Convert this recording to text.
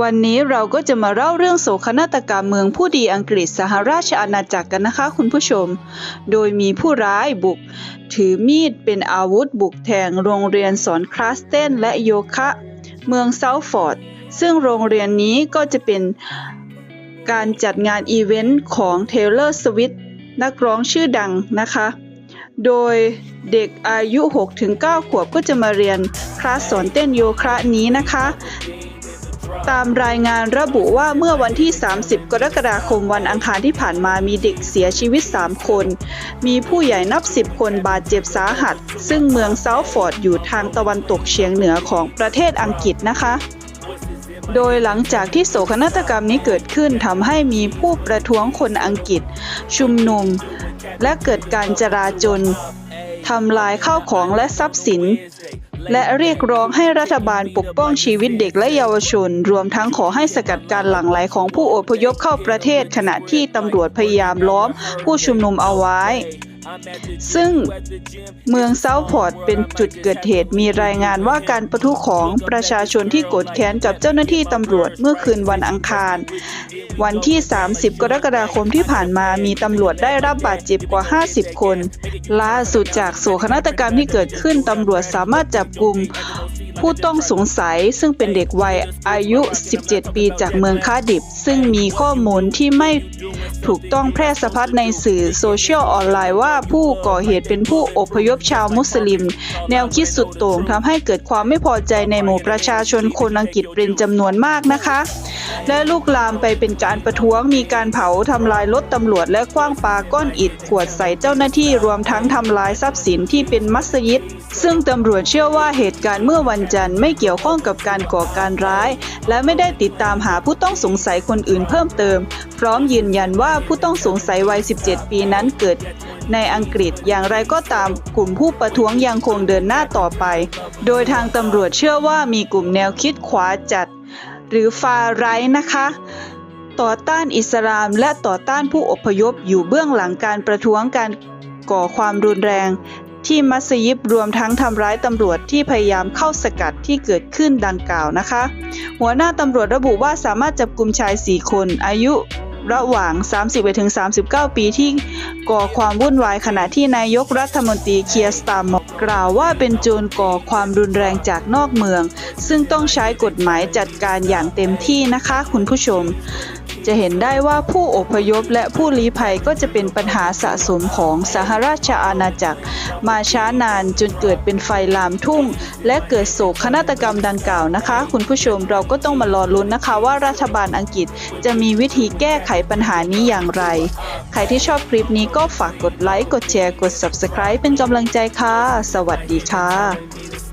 วันนี้เราก็จะมาเล่าเรื่องโศกนาฏกรรมเมืองผู้ดีอังกฤษสหราชอาณาจักรกันนะคะคุณผู้ชม โดยมีผู้ร้ายบุก ถือมีดเป็นอาวุธบุกแทงโรงเรียนสอนคลาสเต้นและโยคะ เมืองเซาท์ฟอร์ด ซึ่งโรงเรียนนี้ก็จะเป็นการจัดงานอีเวนต์ของ Taylor Swift นักร้องชื่อดังนะคะ โดยเด็กอายุ 6-9 ขวบก็จะมาเรียนคลาสสอนเต้นโยคะนี้นะคะ ตามรายงานระบุว่าเมื่อวันที่ 30 กรกฎาคมวันอังคารที่ผ่านมามีเด็กเสียชีวิต 3 คน มีผู้ใหญ่นับ 10 คนบาดเจ็บสาหัส ซึ่งเมืองเซาท์ฟอร์ดอยู่ทางตะวันตกเฉียงเหนือของประเทศอังกฤษนะคะ โดยหลังจากที่โศกนาฏกรรมนี้เกิดขึ้นทำให้มีผู้ประท้วงคนอังกฤษ ชุมนุม และเกิดการจราจนทำลายข้าวของและทรัพย์สิน และเรียกร้องให้รัฐบาลปกป้องชีวิตเด็กและเยาวชน รวมทั้งขอให้สกัดการหลั่งไหลของผู้อพยพเข้าประเทศขณะที่ตำรวจพยายามล้อมผู้ชุมนุมเอาไว้ซึ่งเมืองเซาท์พอร์ตเป็นจุดเกิดเหตุมีรายงานว่าการประทุของประชาชนที่โกรธแค้นกับเจ้าหน้าที่ตำรวจเมื่อคืนวันอังคาร วันที่ 30 กรกฎาคมที่ผ่านมามีตำรวจได้รับบาดเจ็บกว่า 50 คน ล่าสุดจากโศกนาฏกรรมที่เกิดขึ้นตำรวจสามารถจับกลุ่ม ผู้ต้องสงสัยซึ่งเป็นเด็กวัยอายุ 17 ปีจากเมืองคาดิฟซึ่งมีข้อมูลที่ไม่ถูกต้องแพร่สะพัดในสื่อโซเชียลออนไลน์ว่าผู้ก่อเหตุเป็นผู้อพยพชาวมุสลิม แนวคิดสุดโต่งทำให้เกิดความไม่พอใจในหมู่ประชาชนคนอังกฤษเป็นจำนวนมากนะคะ และลุกลามไปเป็นการประท้วงมีการเผาทำลายรถตำรวจและคว้างปาก้อนอิฐขวดใส่เจ้าหน้าที่รวมทั้งทำลายทรัพย์สินที่เป็นมัสยิด ซึ่งตำรวจเชื่อว่าเหตุการณ์เมื่อวันจันทร์ไม่เกี่ยวข้องกับการก่อการร้าย และไม่ได้ติดตามหาผู้ต้องสงสัยคนอื่นเพิ่มเติม พร้อมยืนยันว่าผู้ต้องสงสัยวัย 17 ปีนั้นเกิด ในอังกฤษอย่างไรก็ตามกลุ่มผู้ประท้วงยังคงเดินหน้าต่อไป โดยทางตำรวจเชื่อว่ามีกลุ่มแนวคิดขวาจัด หรือฟาไรท์นะคะ ต่อต้านอิสลามและต่อต้านผู้อพยพอยู่เบื้องหลังการประท้วงการก่อความรุนแรง ที่มัสยิดรวมทั้งทำร้ายตำรวจที่พยายามเข้าสกัดที่เกิดขึ้นดังกล่าวนะคะ หัวหน้าตำรวจระบุว่าสามารถจับกลุ่มชาย 4 คนอายุระหว่าง30-39 ปีที่ก่อความวุ่นวายขณะที่นายกรัฐมนตรีเคียสตาร์มกล่าวว่าเป็นโจรก่อความรุนแรงจากนอกเมือง ซึ่งต้องใช้กฎหมายจัดการอย่างเต็มที่นะคะคุณผู้ชม จะเห็นได้ว่าผู้อพยพและผู้ลี้ภัยก็จะเป็นปัญหาสะสมของสหราชอาณาจักร มาช้านานจนเกิดเป็นไฟลามทุ่ง และเกิดโศกนาฏกรรมดังกล่าวนะคะ คุณผู้ชมเราก็ต้องมารอลุ้นนะคะ ว่ารัฐบาลอังกฤษจะมีวิธีแก้ไขปัญหานี้อย่างไร ใครที่ชอบคลิปนี้ก็ฝากกดไลค์กดแชร์กด Subscribe เป็นกำลังใจค่ะ สวัสดีค่ะ